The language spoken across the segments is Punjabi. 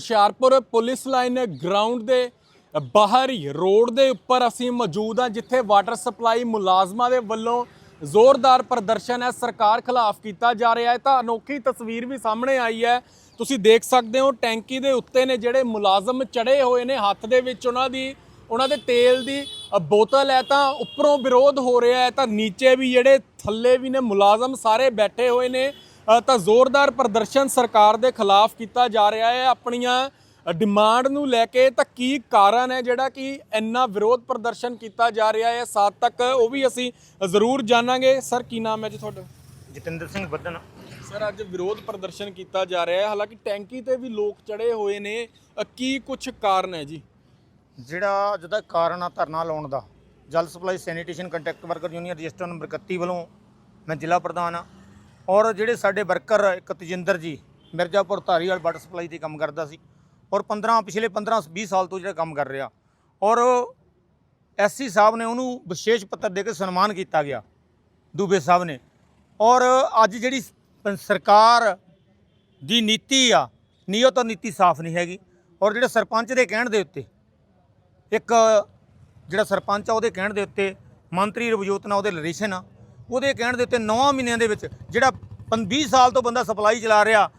ਹੁਸ਼ਿਆਰਪੁਰ ਪੁਲਿਸ ਲਾਈਨ ਗਰਾਊਂਡ ਦੇ ਬਾਹਰ ਹੀ ਰੋਡ ਦੇ ਉੱਪਰ ਅਸੀਂ ਮੌਜੂਦ ਹਾਂ, ਜਿੱਥੇ ਵਾਟਰ ਸਪਲਾਈ ਮੁਲਾਜ਼ਮਾਂ ਦੇ ਵੱਲੋਂ ਜ਼ੋਰਦਾਰ ਪ੍ਰਦਰਸ਼ਨ ਹੈ। ਸਰਕਾਰ ਖਿਲਾਫ ਕੀਤਾ ਜਾ ਰਿਹਾ ਹੈ। ਤਾਂ ਅਨੋਖੀ ਤਸਵੀਰ ਵੀ ਸਾਹਮਣੇ ਆਈ ਹੈ। ਤੁਸੀਂ ਦੇਖ ਸਕਦੇ ਹੋ, ਟੈਂਕੀ ਦੇ ਉੱਤੇ ਨੇ ਜਿਹੜੇ ਮੁਲਾਜ਼ਮ ਚੜੇ ਹੋਏ ਨੇ। ਹੱਥ ਦੇ ਵਿੱਚ ਉਹਨਾਂ ਦੀ, ਉਹਨਾਂ ਦੇ ਤੇਲ ਦੀ ਬੋਤਲ ਹੈ ਤਾਂ ਉੱਪਰੋਂ ਵਿਰੋਧ ਹੋ ਰਿਹਾ ਹੈ। ਤਾਂ ਨੀਚੇ ਵੀ ਜਿਹੜੇ ਥੱਲੇ ਵੀ ਨੇ, ਮੁਲਾਜ਼ਮ ਸਾਰੇ ਬੈਠੇ ਹੋਏ ਨੇ। ਤਾਂ ਜ਼ੋਰਦਾਰ ਪ੍ਰਦਰਸ਼ਨ ਸਰਕਾਰ ਦੇ ਖਿਲਾਫ ਕੀਤਾ ਜਾ ਰਿਹਾ ਹੈ। ਆਪਣੀਆਂ ਡਿਮਾਂਡ ਨੂੰ ਲੈ ਕੇ ਤਾਂ ਕੀ ਕਾਰਨ ਹੈ ਜਿਹੜਾ ਕਿ ਇੰਨਾ ਵਿਰੋਧ ਪ੍ਰਦਰਸ਼ਨ ਕੀਤਾ ਜਾ ਰਿਹਾ ਹੈ? ਸਾਥ ਤੱਕ ਉਹ ਵੀ ਅਸੀਂ ਜ਼ਰੂਰ ਜਾਣਾਂਗੇ। ਸਰ ਕੀ ਨਾਮ ਹੈ ਜੀ ਤੁਹਾਡਾ? ਜਤਿੰਦਰ ਸਿੰਘ ਬੱਦਨ। ਸਰ ਅੱਜ ਵਿਰੋਧ ਪ੍ਰਦਰਸ਼ਨ ਕੀਤਾ ਜਾ ਰਿਹਾ ਹੈ। ਹਾਲਾਂਕਿ ਟੈਂਕੀ ਤੇ ਵੀ ਲੋਕ ਚੜੇ ਹੋਏ ਨੇ। ਕੀ ਕੁਝ ਕਾਰਨ ਹੈ ਜੀ? ਜਿਹੜਾ ਜਿਹਦਾ ਕਾਰਨ ਆ ਧਰਨਾ ਲਾਉਣ ਦਾ ਜਲ supply sanitation contract worker union register number 31 ਵੱਲੋਂ ਮੈਂ ਜ਼ਿਲ੍ਹਾ ਪ੍ਰਧਾਨ ਆ। ਔਰ ਜਿਹੜੇ ਸਾਡੇ ਵਰਕਰ ਇੱਕ ਤਜਿੰਦਰ ਜੀ, ਮਿਰਜ਼ਾਪੁਰ ਧਾਰੀਵਾਲ ਵਾਟਰ ਸਪਲਾਈ ਤੇ ਕੰਮ ਕਰਦਾ ਸੀ। ਔਰ 15 ਪਿਛਲੇ 15 20 ਸਾਲ ਤੋਂ ਜਿਹੜਾ ਕੰਮ ਕਰ ਰਿਹਾ। ਔਰ ਐਸਸੀ ਸਾਹਿਬ ਨੇ ਉਹਨੂੰ ਵਿਸ਼ੇਸ਼ ਪੱਤਰ ਦੇ ਕੇ ਸਨਮਾਨ ਕੀਤਾ ਗਿਆ, ਦੂਬੇ ਸਾਹਿਬ ਨੇ। ਔਰ ਅੱਜ ਜਿਹੜੀ ਸਰਕਾਰ ਦੀ ਨੀਤੀ ਆ ਨੀਅਤ ਔਰ ਨੀਤੀ ਸਾਫ਼ ਨਹੀਂ ਹੈਗੀ। ਔਰ ਜਿਹੜੇ ਸਰਪੰਚ ਦੇ ਕਹਿਣ ਦੇ ਉੱਤੇ, ਇੱਕ ਜਿਹੜਾ ਸਰਪੰਚ ਆ, ਉਹਦੇ ਕਹਿਣ ਦੇ ਉੱਤੇ ਮੰਤਰੀ ਰਵਜੋਤ ਨਾਲ ਉਹਦੇ ਰਿਲੇਸ਼ਨ ਆ। ਉਹਦੇ ਕਹਿਣ ਦੇ ਉੱਤੇ 9 ਮਹੀਨਿਆਂ ਦੇ ਵਿੱਚ ਜਿਹੜਾ 20 ਸਾਲ ਤੋਂ ਬੰਦਾ ਸਪਲਾਈ ਚਲਾ ਰਿਹਾ,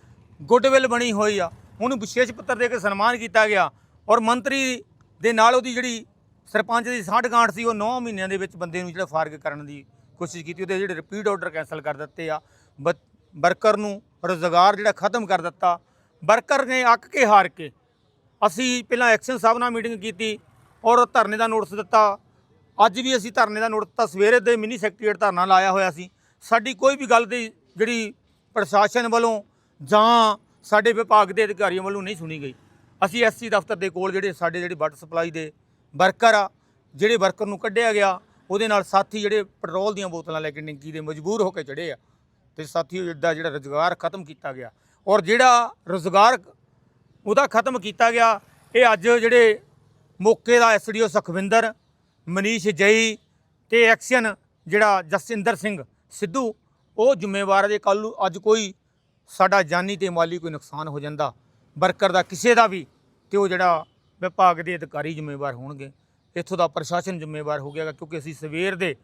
ਗੁੱਡਵਿਲ ਬਣੀ ਹੋਈ ਆ, ਉਹਨੂੰ ਵਿਸ਼ੇਸ਼ ਪੱਤਰ ਦੇ ਕੇ ਸਨਮਾਨ ਕੀਤਾ ਗਿਆ ਔਰ ਮੰਤਰੀ ਦੇ ਨਾਲ ਉਹਦੀ ਜਿਹੜੀ ਸਰਪੰਚ ਦੀ ਸਾਂਠਗਾਂਠ ਸੀ, ਉਹ 9 ਮਹੀਨਿਆਂ ਦੇ ਵਿੱਚ ਬੰਦੇ ਨੂੰ ਜਿਹੜਾ ਫਾਰਗ ਕਰਨ ਦੀ ਕੋਸ਼ਿਸ਼ ਕੀਤੀ, ਉਹਦੇ ਜਿਹੜੇ ਰਿਪੀਟ ਆਰਡਰ ਕੈਨਸਲ ਕਰ ਦਿੱਤੇ ਆ। ਬ- ਵਰਕਰ ਨੂੰ ਰੋਜ਼ਗਾਰ ਜਿਹੜਾ ਖਤਮ ਕਰ ਦਿੱਤਾ। ਵਰਕਰ ਨੇ ਅੱਕ ਕੇ ਹਾਰ ਕੇ ਅਸੀਂ ਪਹਿਲਾਂ ਐਕਸ਼ਨ ਸਾਹਿਬ ਨਾਲ ਮੀਟਿੰਗ ਕੀਤੀ ਔਰ ਧਰਨੇ ਦਾ ਨੋਟਿਸ ਦਿੱਤਾ। ਅੱਜ ਵੀ ਅਸੀਂ ਧਰਨੇ ਦਾ ਨੋਟਿਸ ਦਿੱਤਾ, ਸਵੇਰੇ ਦੇ ਮਿਨੀ ਸੈਕਟਰੀਏਟ ਧਰਨਾ ਲਾਇਆ ਹੋਇਆ ਸੀ। ਸਾਡੀ ਕੋਈ ਵੀ ਗੱਲ ਦੀ ਜਿਹੜੀ ਪ੍ਰਸ਼ਾਸਨ ਵੱਲੋਂ ਜਾਂ ਸਾਡੇ ਵਿਭਾਗ ਦੇ ਅਧਿਕਾਰੀਆਂ ਵੱਲੋਂ ਨਹੀਂ ਸੁਣੀ ਗਈ। ਅਸੀਂ ਐਸਸੀ ਦਫ਼ਤਰ ਦੇ ਕੋਲ ਜਿਹੜੇ ਸਾਡੇ ਜਿਹੜੇ ਵਾਟਰ ਸਪਲਾਈ ਦੇ ਵਰਕਰ ਆ, ਜਿਹੜੇ ਵਰਕਰ ਨੂੰ ਕੱਢਿਆ ਗਿਆ, ਉਹਦੇ ਨਾਲ ਸਾਥੀ ਜਿਹੜੇ ਪੈਟਰੋਲ ਦੀਆਂ ਬੋਤਲਾਂ ਲੈ ਕੇ ਟੈਂਕੀ ਦੇ ਮਜਬੂਰ ਹੋ ਕੇ ਚੜੇ ਆ ਤੇ ਸਾਥੀ ਦਾ ਜਿਹੜਾ ਰੁਜ਼ਗਾਰ ਖਤਮ ਕੀਤਾ ਗਿਆ। ਔਰ ਜਿਹੜਾ ਰੁਜ਼ਗਾਰ ਉਹਦਾ ਖਤਮ ਕੀਤਾ ਗਿਆ, ਇਹ ਅੱਜ ਜਿਹੜੇ ਮੌਕੇ ਦਾ ਐਸਡੀਓ ਸੁਖਵਿੰਦਰ ਮਨੀਸ਼ ਜਈ ਤੇ ਐਕਸ਼ਨ ਜਿਹੜਾ ਜਸਵਿੰਦਰ ਸਿੰਘ ਸਿੱਧੂ, ਉਹ ਜ਼ਿੰਮੇਵਾਰ ਜੇ ਕੱਲ ਨੂੰ ਅੱਜ ਕੋਈ ਸਾਡਾ ਜਾਨੀ ਤੇ ਮਾਲੀ ਕੋਈ ਨੁਕਸਾਨ ਹੋ ਜਾਂਦਾ, ਵਰਕਰ ਦਾ ਕਿਸੇ ਦਾ ਵੀ, ਤੇ ਉਹ ਜਿਹੜਾ ਵਿਭਾਗ ਦੇ ਅਧਿਕਾਰੀ ਜ਼ਿੰਮੇਵਾਰ ਹੋਣਗੇ। ਇੱਥੋਂ ਦਾ ਪ੍ਰਸ਼ਾਸਨ ਜ਼ਿੰਮੇਵਾਰ ਹੋ ਗਿਆ ਕਿਉਂਕਿ ਅਸੀਂ ਸਵੇਰ ਦੇ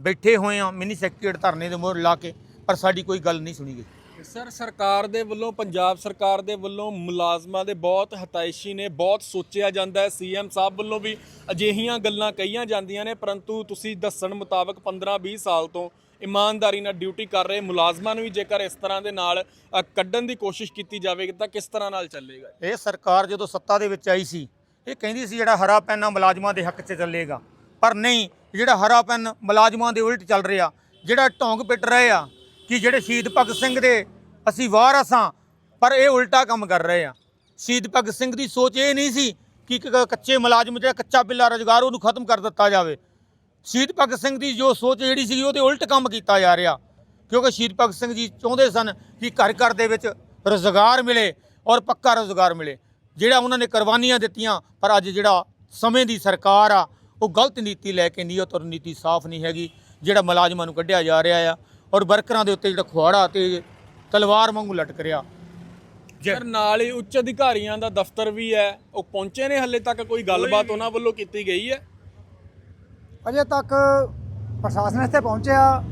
ਬੈਠੇ ਹੋਏ ਆ ਮਿਨੀ ਸੈਕਟਰੀਏਟ ਧਰਨੇ ਦੇ ਮੋਹਰ ਲਾ ਕੇ, ਪਰ ਸਾਡੀ ਕੋਈ ਗੱਲ ਨਹੀਂ ਸੁਣੀ ਗਈ। ਸਰ ਸਰਕਾਰ ਦੇ ਵੱਲੋਂ ਪੰਜਾਬ ਸਰਕਾਰ ਦੇ ਵੱਲੋਂ ਮੁਲਾਜ਼ਮਾਂ ਦੇ ਬਹੁਤ ਹਤਾਇਸ਼ੀ ਨੇ ਬਹੁਤ ਸੋਚਿਆ ਜਾਂਦਾ ਹੈ। ਸੀਐਮ ਸਾਹਿਬ ਵੱਲੋਂ ਵੀ ਅਜਿਹੀਆਂ ਗੱਲਾਂ ਕਹੀਆਂ ਜਾਂਦੀਆਂ ਨੇ ਪਰੰਤੂ ਤੁਸੀਂ ਦੱਸਣ ਮੁਤਾਬਕ 15-20 ਸਾਲ ਤੋਂ ਇਮਾਨਦਾਰੀ ਨਾਲ ਡਿਊਟੀ ਕਰ ਰਹੇ ਮੁਲਾਜ਼ਮਾਂ ਨੂੰ ਵੀ ਜੇਕਰ ਇਸ ਤਰ੍ਹਾਂ ਦੇ ਨਾਲ ਅ, ਕੱਢਣ ਦੀ ਕੋਸ਼ਿਸ਼ ਕੀਤੀ ਜਾਵੇਗੀ ਤਾਂ ਕਿਸ ਤਰ੍ਹਾਂ ਨਾਲ ਚੱਲੇਗਾ? ਇਹ ਸਰਕਾਰ ਜਦੋਂ ਸੱਤਾ ਦੇ ਵਿੱਚ ਆਈ ਸੀ ਇਹ ਕਹਿੰਦੀ ਸੀ ਜਿਹੜਾ ਹਰਾ ਪੈਨ ਆ ਮੁਲਾਜ਼ਮਾਂ ਦੇ ਹੱਕ 'ਚ ਚੱਲੇਗਾ। ਪਰ ਨਹੀਂ ਜਿਹੜਾ ਹਰਾ ਪੈਨ ਮੁਲਾਜ਼ਮਾਂ ਦੇ ਉਲਟ ਚੱਲ ਰਿਹਾ ਜਿਹੜਾ ਢੋਂਗ ਪਿੱਟ ਰਹੇ ਆ ਕਿ ਜਿਹੜੇ ਸ਼ਹੀਦ ਭਗਤ ਸਿੰਘ ਦੇ ਅਸੀਂ ਵਾਰਸ ਹਾਂ ਪਰ ਇਹ ਉਲਟਾ ਕੰਮ ਕਰ ਰਹੇ ਆ। ਸ਼ਹੀਦ ਭਗਤ ਸਿੰਘ ਦੀ ਸੋਚ ਇਹ ਨਹੀਂ ਸੀ ਕਿ ਇੱਕ ਕੱਚੇ ਮੁਲਾਜ਼ਮ ਜਿਹੜਾ ਕੱਚਾ ਬਿੱਲਾ ਰੁਜ਼ਗਾਰ ਉਹਨੂੰ ਖਤਮ ਕਰ ਦਿੱਤਾ ਜਾਵੇ। ਸ਼ਹੀਦ ਭਗਤ ਸਿੰਘ ਦੀ ਜੋ ਸੋਚ ਜਿਹੜੀ ਸੀ ਉਹਦੇ ਉਲਟ ਕੰਮ ਕੀਤਾ ਜਾ ਰਿਹਾ। ਕਿਉਂਕਿ ਸ਼ਹੀਦ ਭਗਤ ਸਿੰਘ ਜੀ ਚਾਹੁੰਦੇ ਸਨ ਕਿ ਘਰ ਘਰ ਦੇ ਵਿੱਚ ਰੁਜ਼ਗਾਰ ਮਿਲੇ ਔਰ ਪੱਕਾ ਰੁਜ਼ਗਾਰ ਮਿਲੇ। ਜਿਹੜਾ ਉਹਨਾਂ ਨੇ ਕੁਰਬਾਨੀਆਂ ਦਿੱਤੀਆਂ, ਪਰ ਅੱਜ ਜਿਹੜਾ ਸਮੇਂ ਦੀ ਸਰਕਾਰ ਆ, ਉਹ ਗਲਤ ਨੀਤੀ ਲੈ ਕੇ ਨੀਅਤ ਔਰ ਨੀਤੀ ਸਾਫ਼ ਨਹੀਂ ਹੈਗੀ, ਜਿਹੜਾ ਮੁਲਾਜ਼ਮਾਂ ਨੂੰ ਕੱਢਿਆ ਜਾ ਰਿਹਾ ਆ। ਔਰ ਵਰਕਰਾਂ ਦੇ ਉੱਤੇ ਜਿਹੜਾ ਖੁਆੜਾ ਤੇ ਤਲਵਾਰ ਵਾਂਗੂ ਲਟਕ ਰਿਹਾ। ਸਰ ਨਾਲ ਹੀ ਉੱਚ ਅਧਿਕਾਰੀਆਂ ਦਾ ਦਫ਼ਤਰ ਵੀ ਹੈ। ਉਹ ਪਹੁੰਚੇ ਨੇ ਹੱਲੇ ਤੱਕ ਕੋਈ ਗੱਲਬਾਤ ਉਹਨਾਂ ਵੱਲੋਂ ਕੀਤੀ ਗਈ ਹੈ? ਅਜੇ ਤੱਕ ਪ੍ਰਸ਼ਾਸਨ ਇੱਥੇ ਪਹੁੰਚਿਆ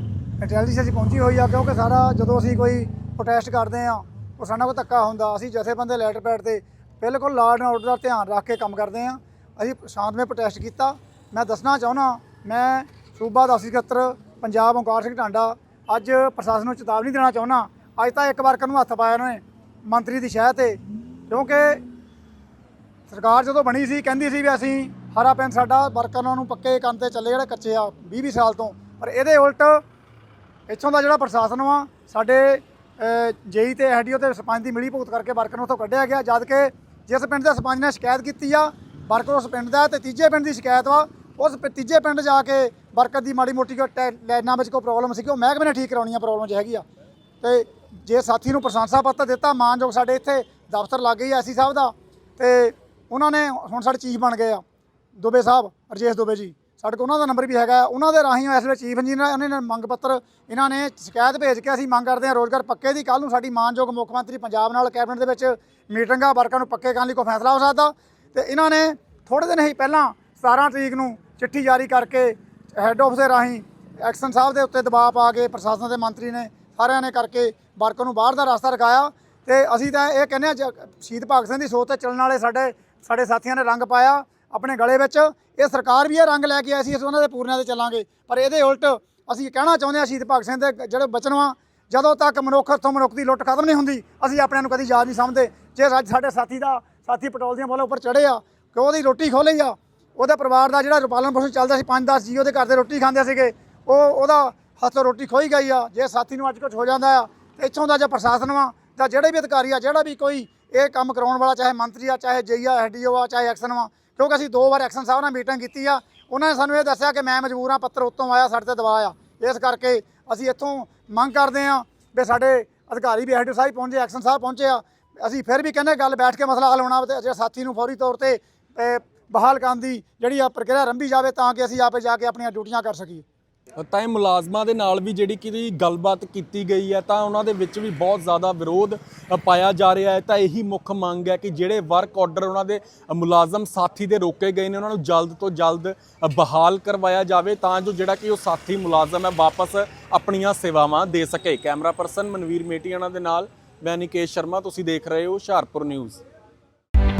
ਇੰਟੈਲੀਜੈਂਸ ਪਹੁੰਚੀ ਹੋਈ ਆ ਕਿਉਂਕਿ ਸਾਰਾ ਜਦੋਂ ਅਸੀਂ ਕੋਈ ਪ੍ਰੋਟੈਸਟ ਕਰਦੇ ਆ ਉਹ ਸਾਡਾ ਕੋਈ ਧੱਕਾ ਹੁੰਦਾ। ਅਸੀਂ ਜਥੇਬੰਦੇ ਲੈਟਰ ਪੈਡ ਤੇ ਬਿਲਕੁਲ ਲਾਅ ਐਂਡ ਆਰਡਰ ਦਾ ਧਿਆਨ ਰੱਖ ਕੇ ਕੰਮ ਕਰਦੇ ਆ। ਅਸੀਂ ਸ਼ਾਂਤਮਈ ਪ੍ਰੋਟੈਸਟ ਕੀਤਾ। ਮੈਂ ਦੱਸਣਾ ਚਾਹੁੰਦਾ ਮੈਂ ਸੂਬਾ ਦਾ ਸਕੱਤਰ ਪੰਜਾਬ ਓਂਕਾਰ ਸਿੰਘ ਢਾਂਡਾ ਅੱਜ ਪ੍ਰਸ਼ਾਸਨ ਨੂੰ ਚੇਤਾਵਨੀ ਦੇਣਾ ਚਾਹੁੰਦਾ ਅੱਜ ਤਾਂ ਇੱਕ ਵਾਰ ਨੂੰ ਹੱਥ ਪਾਇਆ ਉਹਨਾਂ ਨੇ, ਮੰਤਰੀ ਦੀ ਸ਼ਹਿ ਤੇ। ਕਿਉਂਕਿ ਸਰਕਾਰ ਜਦੋਂ ਬਣੀ ਸੀ, ਕਹਿੰਦੀ ਸੀ ਵੀ ਅਸੀਂ ਹਰਾ ਪੈਨ ਸਾਡਾ, ਵਰਕਰਾਂ ਨੂੰ ਪੱਕੇ ਕਰਨ ਤੇ ਚੱਲੇ ਜਿਹੜੇ ਕੱਚੇ ਆ 20 20 ਸਾਲ ਤੋਂ। ਪਰ ਇਹਦੇ ਉਲਟ ਇੱਥੋਂ ਦਾ ਜਿਹੜਾ ਪ੍ਰਸ਼ਾਸਨ ਵਾ, ਸਾਡੇ ਜੇਈ ਤੇ ਐਡੀਓ ਤੇ ਸਰਪੰਚ ਦੀ ਮਿਲੀ ਭੁਗਤ ਕਰਕੇ ਵਰਕਰ ਨੂੰ ਉੱਥੋਂ ਕੱਢਿਆ ਗਿਆ। ਜਦ ਕਿ ਜਿਸ ਪਿੰਡ ਦੇ ਸਰਪੰਚ ਨੇ ਸ਼ਿਕਾਇਤ ਕੀਤੀ ਆ, ਵਰਕਰ ਉਸ ਪਿੰਡ ਦਾ ਹੈ ਤੇ ਤੀਜੇ ਪਿੰਡ ਦੀ ਸ਼ਿਕਾਇਤ ਵਾ ਉਸ ਪ- ਤੀਜੇ ਪਿੰਡ ਜਾ ਕੇ ਵਰਕਰ ਦੀ ਮਾੜੀ ਮੋਟੀ ਕੋਈ ਟੈ- ਲਾਈਨਾਂ ਵਿੱਚ ਕੋਈ ਪ੍ਰੋਬਲਮ ਸੀ ਉਹ ਮਹਿਕਮੇ ਨੇ ਠੀਕ ਕਰਾਉਣੀ ਆ ਪ੍ਰੋਬਲਮ ਜੇ ਹੈਗੀ ਆ। ਤੇ ਜੇ ਸਾਥੀ ਨੂੰ ਪ੍ਰਸ਼ੰਸਾ ਪੱਤਰ ਦਿੱਤਾ, ਮਾਨਯੋਗ ਸਾਡੇ ਇੱਥੇ ਦਫ਼ਤਰ ਲੱਗ ਗਈ ਐਸੀ ਸਾਹਿਬ ਦਾ, ਤੇ ਉਹਨਾਂ ਨੇ ਹੁਣ ਸਾਡੇ ਚੀਫ ਬਣ ਗਏ ਆ, ਦੁਬੇ ਸਾਹਿਬ, ਰਜੇਸ਼ ਦੁਬੇ ਜੀ। ਸਾਡੇ ਕੋਲ ਉਹਨਾਂ ਦਾ ਨੰਬਰ ਵੀ ਹੈਗਾ, ਉਹਨਾਂ ਦੇ ਰਾਹੀਂ ਇਸ ਵੇਲੇ ਚੀਫ ਇੰਜੀਨੀਅਰ ਉਹਨਾਂ ਨੇ ਮੰਗ ਪੱਤਰ, ਇਹਨਾਂ ਨੇ ਸ਼ਿਕਾਇਤ ਭੇਜ ਕੇ ਅਸੀਂ ਮੰਗ ਕਰਦੇ ਹਾਂ ਰੋਜ਼ਗਾਰ ਪੱਕੇ ਦੀ ਕੱਲ ਨੂੰ ਸਾਡੀ ਮਾਨਯੋਗ ਮੁੱਖ ਮੰਤਰੀ ਪੰਜਾਬ ਨਾਲ ਕੈਬਨਿਟ ਦੇ ਵਿੱਚ ਮੀਟਿੰਗ ਆ ਵਰਕਰਾਂ ਨੂੰ ਪੱਕੇ ਕਰਨ ਲਈ ਕੋਈ ਫੈਸਲਾ ਹੋ ਸਕਦਾ। ਤੇ ਇਹਨਾਂ ਨੇ ਥੋੜੇ ਦਿਨ ਹੀ ਪਹਿਲਾਂ 17 ਤਰੀਕ ਨੂੰ ਚਿੱਠੀ ਜਾਰੀ ਕਰਕੇ ਹੈੱਡ ਆਫਿਸ ਦੇ ਰਾਹੀਂ ਐਕਸ਼ਨ ਸਾਹਿਬ ਦੇ ਉੱਤੇ ਦਬਾਅ ਪਾ ਕੇ ਪ੍ਰਸ਼ਾਸਨ ਦੇ ਮੰਤਰੀ ਨੇ ਸਾਰਿਆਂ ਨੇ ਕਰਕੇ ਵਰਕਰ ਨੂੰ ਬਾਹਰ ਦਾ ਰਸਤਾ ਰਖਾਇਆ ਤੇ ਅਸੀਂ ਤਾਂ ਇਹ ਕਹਿੰਦੇ ਆ ਸ਼ਹੀਦ ਭਗਤ ਸਿੰਘ ਦੀ ਸੋਚ ਤੇ ਚੱਲਣ ਵਾਲੇ ਸਾਡੇ ਸਾਡੇ ਸਾਥੀਆਂ ਨੇ ਰੰਗ ਪਾਇਆ ਆਪਣੇ ਗਲੇ ਵਿੱਚ। ਇਹ ਸਰਕਾਰ ਵੀ ਇਹ ਰੰਗ ਲੈ ਕੇ ਆਈ ਸੀ, ਅਸੀਂ ਉਹਨਾਂ ਦੇ ਪੂਰਨਿਆਂ ਤੇ ਚੱਲਾਂਗੇ। ਪਰ ਇਹਦੇ ਉਲਟ ਅਸੀਂ ਕਹਿਣਾ ਚਾਹੁੰਦੇ ਹਾਂ ਸ਼ਹੀਦ ਭਗਤ ਸਿੰਘ ਦੇ ਜਿਹੜੇ ਬਚਨ ਵਾ, ਜਦੋਂ ਤੱਕ ਮਨੁੱਖ ਤੋਂ ਮਨੁੱਖ ਦੀ ਲੁੱਟ ਖਤਮ ਨਹੀਂ ਹੁੰਦੀ, ਅਸੀਂ ਆਪਣਿਆਂ ਨੂੰ ਕਦੀ ਯਾਦ ਨਹੀਂ ਸਮਝਦੇ। ਜੇ ਅੱਜ ਸਾਡੇ ਸਾਥੀ ਦਾ ਸਾਥੀ ਪੈਟਰੋਲ ਦੀਆਂ ਬੋਲਾਂ ਉੱਪਰ ਚੜ੍ਹੇ ਆ, ਕਿ ਉਹਦੀ ਰੋਟੀ ਖੋਲੀ ਆ ਉਹਦੇ ਪਰਿਵਾਰ ਦਾ ਜਿਹੜਾ ਪਾਲਣ ਪੋਸ਼ਣ ਚੱਲਦਾ ਸੀ 5-10 ਜੀ ਉਹਦੇ ਘਰ ਦੇ ਰੋਟੀ ਖਾਂਦੇ ਸੀਗੇ, ਉਹ ਉਹਦਾ ਹੱਥੋਂ ਰੋਟੀ ਖੋਈ ਗਈ ਆ, ਜੇ ਸਾਥੀ ਨੂੰ ਅੱਜ ਕੁਝ ਹੋ ਜਾਂਦਾ ਆ, ਤੇ ਇੱਥੋਂ ਦਾ ਜੇ ਪ੍ਰਸ਼ਾਸਨ ਵਾ, ਜਾਂ ਜਿਹੜੇ ਵੀ ਅਧਿਕਾਰੀ ਆ, ਜਿਹੜਾ ਵੀ ਕੋਈ ਇਹ ਕੰਮ ਕਰਾਉਣ ਵਾਲਾ, ਚਾਹੇ ਮੰਤਰੀ ਆ, ਚਾਹੇ ਜਈ ਆ ਐਡੀਓ ਆ, ਚਾਹੇ ਐਕਸ਼ਨ ਵਾ, ਕਿਉਂਕਿ ਅਸੀਂ ਦੋ ਵਾਰ ਐਕਸ਼ਨ ਸਾਹਿਬ ਨਾਲ ਮੀਟਿੰਗ ਕੀਤੀ ਆ, ਉਹਨਾਂ ਨੇ ਸਾਨੂੰ ਇਹ ਦੱਸਿਆ ਕਿ ਮੈਂ ਮਜਬੂਰ ਆ, ਪੱਤਰ ਉੱਤੋਂ ਆਇਆ, ਸਾਡੇ ਤੇ ਦਬਾਅ ਆ। ਇਸ ਕਰਕੇ ਅਸੀਂ ਇੱਥੋਂ ਮੰਗ ਕਰਦੇ ਆ ਵੀ ਸਾਡੇ ਅਧਿਕਾਰੀ ਵੀ ਐਡੀਓ ਸਾਹਿਬ ਪਹੁੰਚੇ, ਐਕਸ਼ਨ ਸਾਹਿਬ ਪਹੁੰਚੇ ਆ, ਅਸੀਂ ਫਿਰ ਵੀ ਕਹਿੰਦੇ ਗੱਲ ਬੈਠ ਕੇ ਮਸਲਾ ਹੱਲ ਹੋਣਾ ਤੇ ਜੇ ਸਾਥੀ ਨੂੰ ਫੌਰੀ ਤੌਰ ਤੇ ਬਹਾਲ ਕਰਨ ਦੀ ਜਿਹੜੀ ਆ ਪ੍ਰਕਿਰਿਆ ਰੰਭੀ ਜਾਵੇ ਤਾਂ ਕਿ ਅਸੀਂ ਆਪੇ ਜਾ ਕੇ ਆਪਣੀਆਂ ਡਿਊਟੀਆਂ ਕਰ ਸਕੀਏ। ਤਾਂ ਇਹ ਮੁਲਾਜ਼ਮਾਂ ਦੇ ਨਾਲ ਵੀ ਜਿਹੜੀ ਕਿ ਗੱਲਬਾਤ ਕੀਤੀ ਗਈ ਹੈ, ਤਾਂ ਉਹਨਾਂ ਦੇ ਵਿੱਚ ਵੀ ਬਹੁਤ ਜ਼ਿਆਦਾ ਵਿਰੋਧ ਪਾਇਆ ਜਾ ਰਿਹਾ ਹੈ। ਤਾਂ ਇਹੀ ਮੁੱਖ ਮੰਗ ਹੈ ਕਿ ਜਿਹੜੇ ਵਰਕ ਆਰਡਰ ਉਹਨਾਂ ਦੇ ਮੁਲਾਜ਼ਮ ਸਾਥੀ ਦੇ ਰੋਕੇ ਗਏ ਨੇ, ਉਹਨਾਂ ਨੂੰ ਜਲਦ ਤੋਂ ਜਲਦ ਬਹਾਲ ਕਰਵਾਇਆ ਜਾਵੇ ਤਾਂ ਜੋ ਜਿਹੜਾ ਕਿ ਉਹ ਸਾਥੀ ਮੁਲਾਜ਼ਮ ਹੈ ਵਾਪਸ ਆਪਣੀਆਂ ਸੇਵਾਵਾਂ ਦੇ ਸਕੇ। ਕੈਮਰਾ ਪਰਸਨ ਮਨਵੀਰ ਮੇਟੀਆਣਾ ਦੇ ਨਾਲ, ਮੈਂ ਨਿਕੇਸ਼ ਸ਼ਰਮਾ, ਤੁਸੀਂ ਦੇਖ ਰਹੇ ਹੋ Hoshiarpur news.